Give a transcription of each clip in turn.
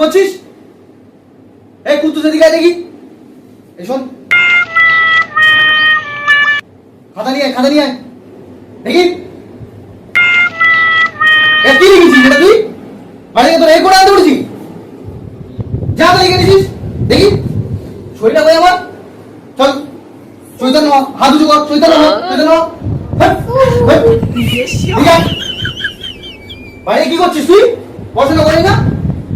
করছিস এই কুত্তু সেদিকে দেখি। এই শোন। খাতা নিয়ে খাতা নিয়ে দেখি। এ কি লিখেছিস এটা তুই? বাড়ি তোর এই করে আনতে উঠেছি যা তো লিখে দিছিস দেখি। ছবিটা কই আমার। চল। চৈতন্য হাত উঁচু কর। চৈতন্য চৈতন্য। কি করছিস তুই? পড়াশোনা করিস না?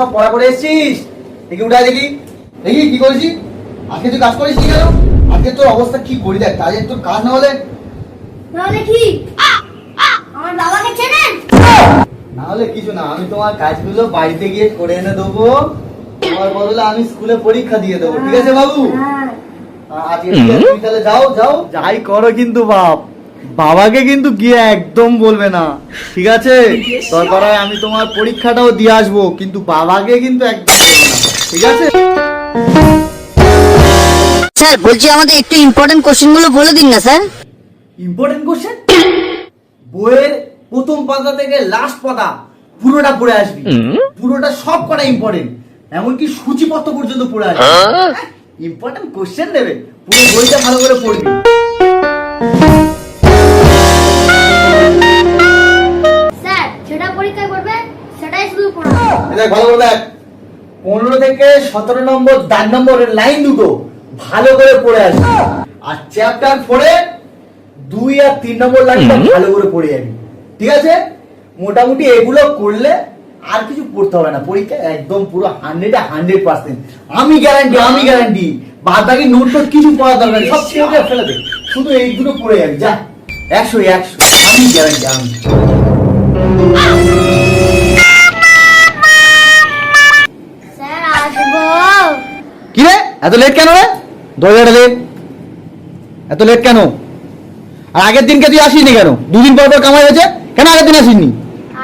সব পড়া করে এসেছিস? দেখি উঠায় দেখি। দেখি কি করেছিস আজকে তুই কাজ করিস কেন? আজকে তোর অবস্থা কি করি দেখ কাজের তোর কাজ না হলে? তাহলে কি? আমার বাবাকে চেনেন? না হলে কিছু না আমি তোমার কাজগুলো বাড়িতে গিয়ে করে এনে দেবো। তোমার বদলে আমি স্কুলে পরীক্ষা দিয়ে দেবো ঠিক আছে বাবু? হ্যাঁ। আজকে তাহলে যাও যাও। যাই করো কিন্তু বাপ। বাবাকে কিন্তু গিয়ে একদম বলবে না। ঠিক আছে? দরকার হয় আমি তোমার পরীক্ষাটাও দিয়ে আসব কিন্তু বাবাকে কিন্তু একদম বলবে না। ঠিক আছে? স্যার বলছি আমাদের একটু ইম্পর্টেন্ট কোশ্চেনগুলো বলে দিন না স্যার। ইম্পর্টেন্ট কোশ্চেন বইয়ের প্রথম পাতা থেকে লাস্ট পাতা পুরোটা পড়ে আসবি। পুরোটা সব কটা ইম্পর্টেন্ট এমনকি সূচিপত্র পর্যন্ত পড়ে আসবি। ইম্পর্টেন্ট কোশ্চেন দেবে। পুরো বইটা ভালো করে পড়বি। ভালো করে দেখ। পনেরো থেকে সতেরো নম্বর দাগ নম্বরের লাইন দুটো ভালো করে পড়ে আসবি। আর চ্যাপ্টার ফোরে দুই আর তিন নম্বর লাইনটা ভালো করে পড়ে যাবি। ঠিক আছে? মোটামুটি এগুলো করলে আর কিছু পড়তে হবে না। পরীক্ষা একদম পুরো হান্ড্রেড হান্ড্রেড পার্সেন্ট আমি গ্যারান্টি আমি গ্যারান্টি বাদ বাকি নোট টোট কিছু পড়া দরকার নেই। সব ছেড়ে ফেলে দে। শুধু এইগুলো পড়ে যাবি। যা একশো একশো। আমি গ্যারান্টি আমি। এত লেট কেন রে? দরজাটা লেট এত লেট কেন? আর আগের দিনকে তুই আসিনি কেন? দুদিন পর পর কামাই হয়েছে? কেন আগের দিন আসিনি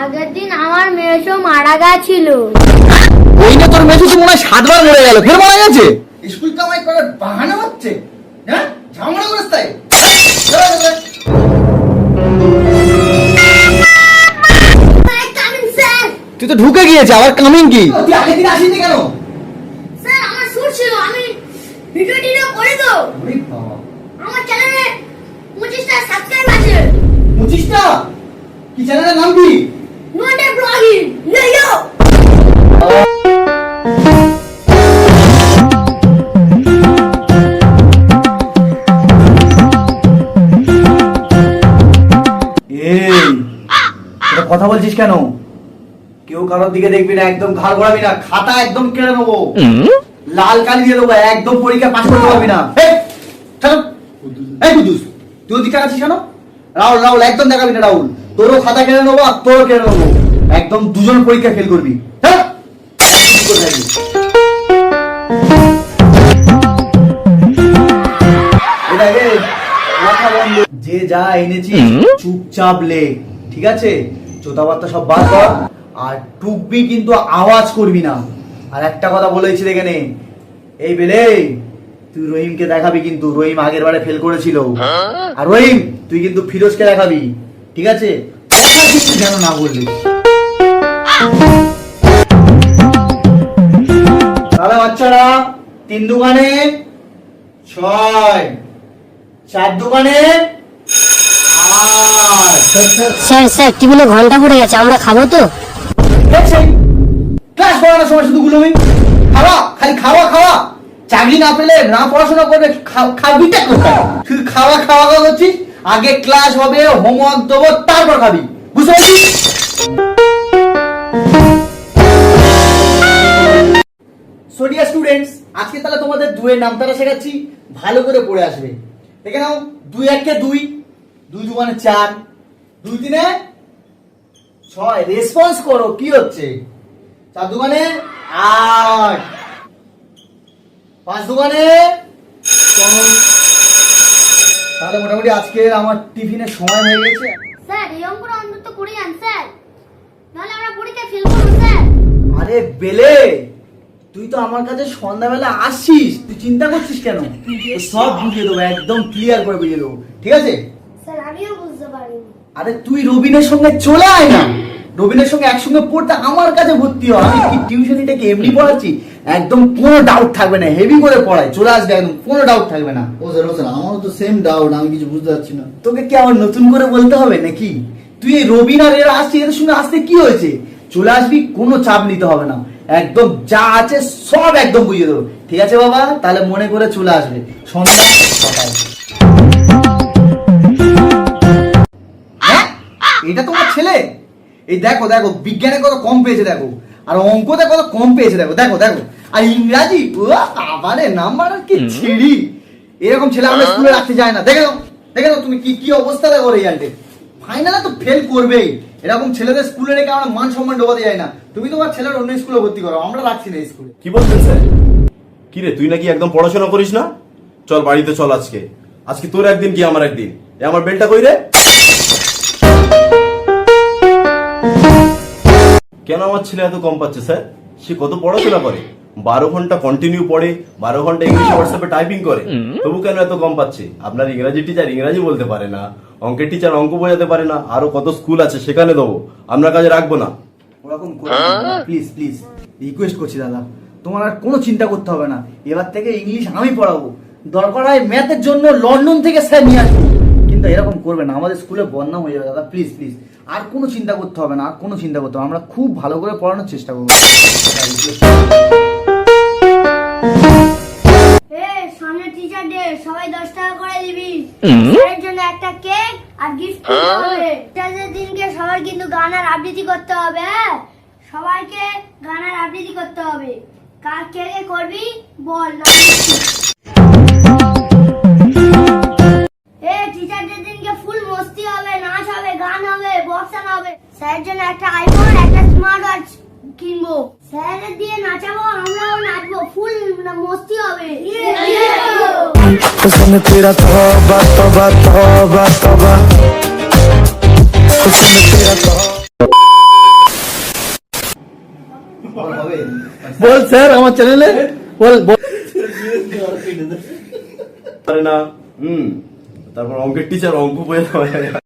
আগের দিন আমার মেয়েসো মারা গেছিল। ওই না তোর মেসে তো মনে হয় সাতবার মরে গেল। ফের মারা গেছে? স্কুল কামাই করার বাহানা হচ্ছে? হ্যাঁ? ঝামেলা করিস তাই? তুই তো ঢুকে গিয়েছে আবার কামিং কি? তুই আগের দিন আসিনি কেন? স্যার আমার সুর ছিল করে তো আমার চ্যানেলে সাবস্ক্রাইব আছে। কি চ্যানেলের নাম কি? নোটে ব্লগিং কথা বলছিস কেন? কেউ কারোর দিকে দেখবি না একদম ঘাড় ঘোরাবি না খাতা একদম কেড়ে নেব। লাল কালি দিয়ে দেবো একদম পরীক্ষা পাস করতে পারবি না। এই, কুদুস তুই ওদিকে আছিস কেন? রাহুল রাহুল একদম দেখাবি না রাহুল। তোরও খাতা কেড়ে নেব আর তোরও কেড়ে নেব। একদম দুজন পরীক্ষা ফেল করবি। হ্যাঁ। যে যা এনেছি চুপচাপ লে ঠিক আছে? চোতাবার্তা সব বাদ কর। আর টুকবি কিন্তু আওয়াজ করবি না। আর একটা কথা বলেছি এখানে। এই বেলে তুই রহিমকে দেখাবি কিন্তু রহিম আগের বারে ফেল করেছিল। আর রহিম তুই কিন্তু ফিরোজকে দেখাবি ঠিক আছে? যেন না বললি। তাহলে বাচ্চারা তিন দোকানে ছয় চার দোকানে স্যার স্যার টিফিনে ঘণ্টা পড়ে গেছে আমরা খাব তো? ক্লাস করানোর সময় শুধু গুলোমি খাওয়া, খালি খাওয়া খাওয়া। চাকরি না পেলে না পড়াশোনা করবে খাবিটা কোথায় শুধু খাওয়া খাওয়া খাওয়া আগে ক্লাস হবে হোমওয়ার্ক দেবো, তারপর খাবি। বুঝতে সোডিয়া স্টুডেন্টস আজকে তাহলে তোমাদের দুয়ের নামতারা শেখাচ্ছি। ভালো করে পড়ে আসবে। দেখে নাও, দুই একে দুই দুই দু মানে চার, দুই তিনে ছয়। রেসপন্স করো, কি হচ্ছে? চার দোকানে আট। পাঁচ দোকানে? তাহলে মোটামুটি আজকে আমার টিফিনের সময় হয়ে গেছে। স্যার এই অঙ্কটা অন্তত করে যান স্যার। নাহলে আমরা পরীক্ষায় ফেল করব স্যার। আরে বেলে তুই তো আমার কাছে সন্ধ্যাবেলা আসছিস। তুই চিন্তা করছিস কেন? সব বুঝিয়ে দেবো একদম ক্লিয়ার করে বুঝিয়ে দেবো। ঠিক আছে? স্যার আমিও বুঝতে পারিনি। আরে তুই রবিনের সঙ্গে চলে আয় না। রবিনের সঙ্গে একসঙ্গে পড়তে আমার কাছে ভর্তি হয় আমি কি টিউশনিটাকে এমনি পড়াচ্ছি? একদম কোনো ডাউট থাকবে না হেভি করে পড়াই চলে আসবে একদম কোনো ডাউট থাকবে না। ও স্যার ও স্যার আমারও তো সেম ডাউট আমি কিছু বুঝতে পারছি না। তোকে কি আবার নতুন করে বলতে হবে নাকি? তুই এই রবিন আর এরা আসছিস এদের সঙ্গে আসতে কি হয়েছে? চলে আসবি কোনো চাপ নিতে হবে না। একদম যা আছে সব একদম বুঝিয়ে দেবো। ঠিক আছে বাবা তাহলে মনে করে চলে আসবে। সন্ধ্যা হ্যাঁ? এটা তোমার ছেলে? এই দেখো দেখো বিজ্ঞানে কত কম পেয়েছে দেখো। আর অঙ্কতে কত কম পেয়েছে দেখো দেখো দেখো। আর ইংরাজি ও আবারে নাম্বার কি ছিড়ি এরকম ছেলে আমরা স্কুলে রাখতে যায় না। দেখে দেখে নাও তুমি কি কি অবস্থা দেখো রেজাল্টে ফাইনালে তো ফেল করবেই। এরকম ছেলেদের স্কুলে রেখে আমরা মান সম্মান ডোবাতে যাই না। তুমি তোমার ছেলের অন্য স্কুলে ভর্তি করো আমরা রাখছি না এই স্কুলে কি বলছেন স্যার? কি রে তুই নাকি একদম পড়াশোনা করিস না? চল বাড়িতে চল আজকে। আজকে তোর একদিন কি আমার একদিন? এ আমার বেলটা কই রে? কেন আমার ছেলে এত কম পাচ্ছে স্যার? সে কত পড়াশোনা করে? বারো ঘণ্টা কন্টিনিউ পড়ে বারো ঘণ্টা ইংলিশ হোয়াটসঅ্যাপে টাইপিং করে। তবু কেন এত কম পাচ্ছে? আপনার ইংরাজি টিচার ইংরাজি বলতে পারে না অঙ্কের টিচার অঙ্ক বোঝাতে পারে না আরও কত স্কুল আছে সেখানে দেবো। আপনার কাছে রাখব না। ওরকম প্লিজ প্লিজ রিকোয়েস্ট করছি দাদা। তোমার আর কোনো চিন্তা করতে হবে না। এবার থেকে ইংলিশ আমি পড়াবো। দরকার হয় ম্যাথের জন্য লন্ডন থেকে স্যার নিয়ে আসব। কিন্তু এরকম করবে না। আমাদের স্কুলে বদনাম হয়ে যাবে দাদা। প্লিজ প্লিজ আর কোনো চিন্তা করতে হবে না আর কোনো চিন্তা করতে হবে আমরা খুব ভালো করে পড়ানোর চেষ্টা করব। সামনে টিচার ডে সবাই দশ টাকা করে দিবি। স্যারের জন্য একটা কেক আর গিফট হবে। টিচারদের দিনকে সবার কিন্তু গান আর আবৃত্তি করতে হবে হ্যাঁ? সবাইকে গান আর আবৃত্তি করতে হবে। কার কে কে করবি বল না স্যারের জন্য একটা আইফোন একটা স্মার্ট ওয়াচ কিনবো স্যারের দিয়ে নাচাবো আমরাও নাচবো ফুল মস্তি হবে हुस्न तेरा तौबा तौबा तौबा तौबा हुस्न तेरा तौबा হবে বল স্যার আমার চ্যানেলে বল বল পারে না হুম তারপর অঙ্কের টিচার অঙ্ক বোঝাতে পারে না